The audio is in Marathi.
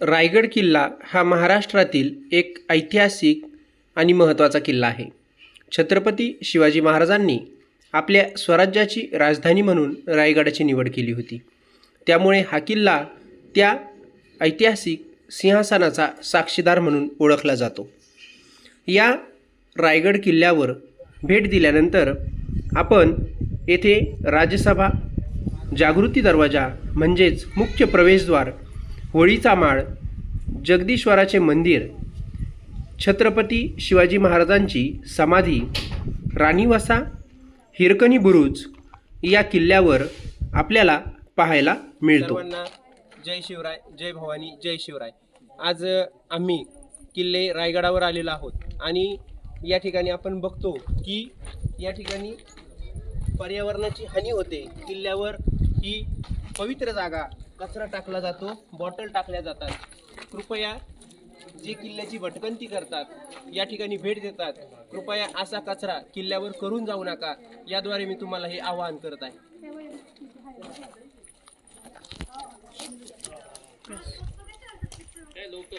रायगड किल्ला हा महाराष्ट्रातील एक ऐतिहासिक आणि महत्त्वाचा किल्ला आहे. छत्रपती शिवाजी महाराजांनी आपल्या स्वराज्याची राजधानी म्हणून रायगडाची निवड केली होती. त्यामुळे हा किल्ला त्या ऐतिहासिक सिंहासनाचा साक्षीदार म्हणून ओळखला जातो. या रायगड किल्ल्यावर भेट दिल्यानंतर आपण येथे राज्यसभा जागृती दरवाजा म्हणजेच मुख्य प्रवेशद्वार होळीचा माळ जगदीश्वराचे मंदिर छत्रपती शिवाजी महाराजांची समाधी राणीवासा हिरकणी बुरुज या किल्ल्यावर आपल्याला पाहायला मिळतो. जय शिवराय जय भवानी जय शिवराय. आज आम्ही किल्ले रायगडावर आलेलो आहोत आणि या ठिकाणी आपण बघतो की या ठिकाणी पर्यावरणाची हानी होते. किल्ल्यावर ही पवित्र जागा कचरा टाकला जातो बॉटल टाकल्या जातात. कृपया जे किल्ल्याची भटकंती करतात या ठिकाणी भेट देतात. कृपया असा कचरा किल्ल्यावर करून जाऊ नका. याद्वारे मी तुम्हाला हे आवाहन करत आहे. लोक